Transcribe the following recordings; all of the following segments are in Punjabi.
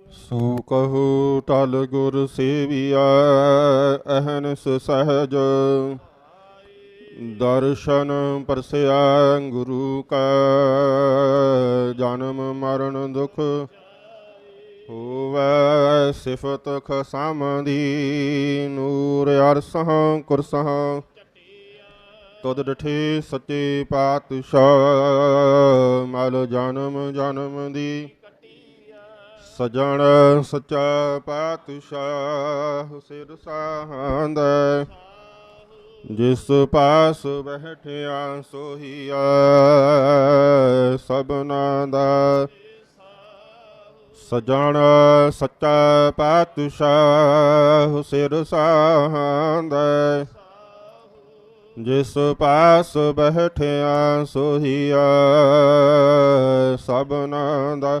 ਸੋ ਕਹੂ ਟਲ ਗੁਰ ਸੇਵੀਆ ਅਹਨਸ ਸਹਜ। ਦਰਸ਼ਨ ਪਰਸਿਆ ਗੁਰੂ ਕਾ, ਜਨਮ ਮਰਨ ਦੁਖ ਹੋਵੈ, ਸਿਫਤ ਖਸਮਦੀ, ਨੂਰ ਅਰਸਹ ਕੁਰਸਹ। ਤੁਧ ਡਠੇ ਸੱਚੇ ਪਾਤਸ਼ਾਹ, ਮਲ ਜਨਮ ਜਨਮ ਦੀ। ਸਜਣ ਸੱਚਾ ਪਾਤਸ਼ਾਹ ਸਿਰ ਸਾਹੰਦ ਜਿਸ ਪਾਸ ਬਹਿਠਿਆ ਸੋਹੀਆ ਸਭਨਾ ਦਾ। ਸਜਣ ਸੱਚਾ ਪਾਤਸ਼ਾਹ ਸਿਰ ਸਾਹੰਦ ਜਿਸ ਪਾਸ ਬਹਿਠਿਆ ਸੋਹੀਆ ਸਭਨਾ ਦਾ।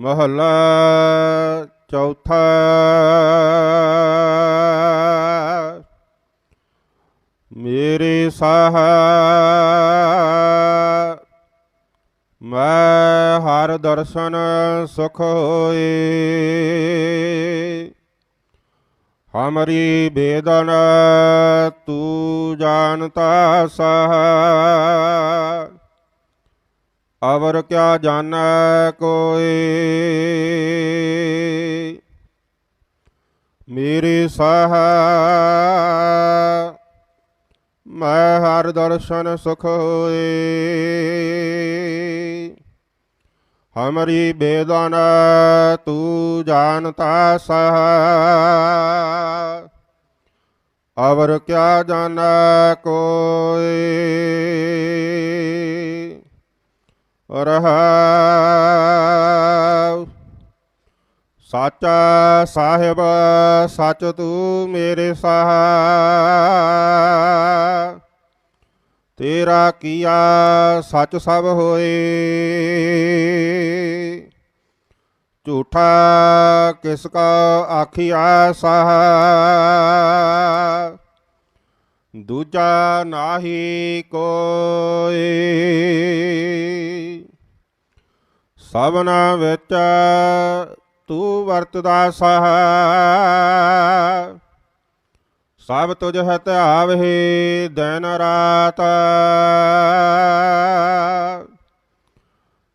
ਮਹਲਾ ਚੌਥਾ। ਮੇਰੇ ਸਾਹ ਮੈਂ ਹਰ ਦਰਸ਼ਨ ਸੁਖ ਹੋਏ। ਹਮਰੀ ਬੇਦਨ ਤੂੰ ਜਾਣਤਾ ਸਹਾ। ਅਵਰ ਕਿਆ ਜਾਣੈ ਕੋਏ ਮੇਰੇ ਸਾਹ ਮੈਂ ਹਰ ਦਰਸ਼ਨ ਸੁਖ ਹੋਏ। ਹਮਰੀ ਬੇਦਨਾ ਤੂੰ ਜਾਣਤਾ ਸਹ। ਅਵਰ ਕਿਆ ਜਾਣੈ ਕੋਏ ਰਹਾਉ ਸਾਚਾ ਸਾਹਿਬ ਸੱਚ ਤੂੰ ਮੇਰੇ ਸਾਹ ਤੇਰਾ ਕੀਆ ਸੱਚ ਸਭ ਹੋਏ ਝੂਠਾ ਕਿਸ ਕਾ ਆਖੀਆ ਸਾਹ ਦੂਜਾ ਨਾਹੀ ਕੋਈ ਸਭਨਾ ਵਿੱਚ ਤੂੰ ਵਰਤਦਾ ਸਹ। ਸਭ ਤੁਝ ਹਤ ਆਵਹਿ ਦਿਨ ਰਾਤ।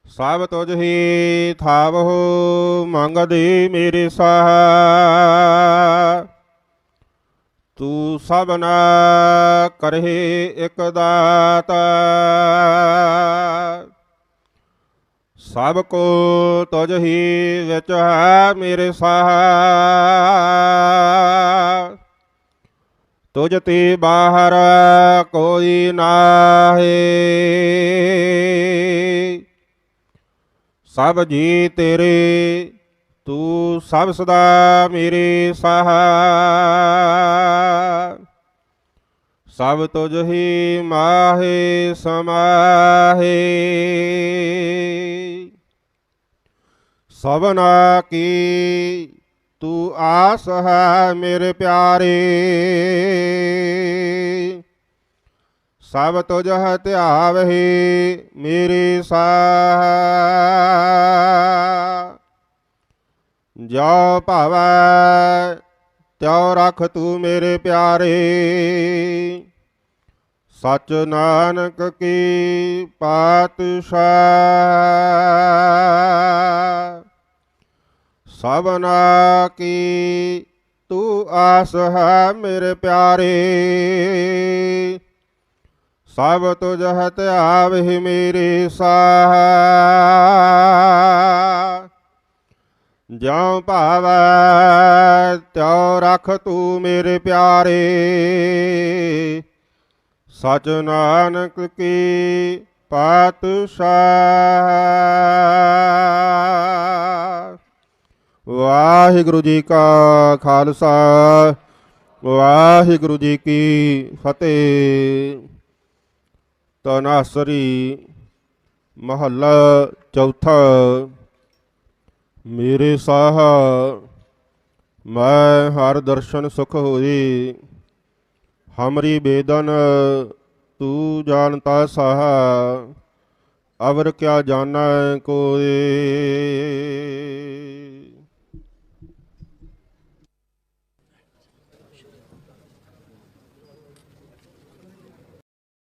ਸਭ ਤੁਝ ਹੀ ਥਾਵਹੁ ਮੰਗਦੇ ਮੇਰੇ ਸਾਹ। ਤੂੰ ਸਭਨਾ ਕਰਹਿ ਇਕ ਦਾਤ। ਸਭ ਕੋ ਤੁਝ ਹੀ ਵਿੱਚ ਹੈ ਮੇਰੇ ਸਾਹ। ਤੁਝ ਤੇ ਬਾਹਰ ਕੋਈ ਨਾਹੀ। ਸਭ ਜੀ ਤੇਰੇ ਤੂੰ ਸਭ ਸਦਾ ਮੇਰੇ ਸਹਾ ਸਭ ਤੁਝ ਹੀ ਮਾਹੇ ਸਮਾਹੇ। ਸਭਨਾ ਕੀ ਤੂੰ ਆਸ ਹੈ ਮੇਰੇ ਪਿਆਰੇ। ਸਭ ਤੁਝ ਹੈ ਧਿਆਵਹਿ ਮੇਰੇ ਸਾਹ ਜੋ ਭਾਵੈ, ਤਿਉ ਰਖ ਤੂੰ ਮੇਰੇ ਪਿਆਰੇ। ਸਚ ਨਾਨਕ ਕੀ ਪਾਤਸ਼ਾਹ। ਸਭਨਾ ਕੀ ਤੂੰ ਆਸ ਹੈ ਮੇਰੇ ਪਿਆਰੇ। ਸਭ ਤੁਝ ਹਤ ਆਵਹਿ ਮੇਰੇ ਸਾਹ। ਜਿਉ ਭਾਵੈ ਤਿਉ ਰਖ ਤੂੰ ਮੇਰੇ ਪਿਆਰੇ। ਸਚ ਨਾਨਕ ਕੀ ਪਾਤਸ਼ਾਹ। ਵਾਹਿਗੁਰੂ ਜੀ ਕਾ ਖਾਲਸਾ, ਵਾਹਿਗੁਰੂ ਜੀ ਕੀ ਫਤਿਹ। ਤਨਾਸਰੀ ਮਹੱਲਾ ਚੌਥਾ। ਮੇਰੇ ਸਾਹ, ਮੈਂ ਹਰ ਦਰਸ਼ਨ ਸੁਖ ਹੋਈ ਹਮਰੀ ਬੇਦਨ, ਤੂੰ ਜਾਣਤਾ ਸਾਹ, ਅਵਰ ਕਿਆ ਜਾਣੈ ਕੋਏ।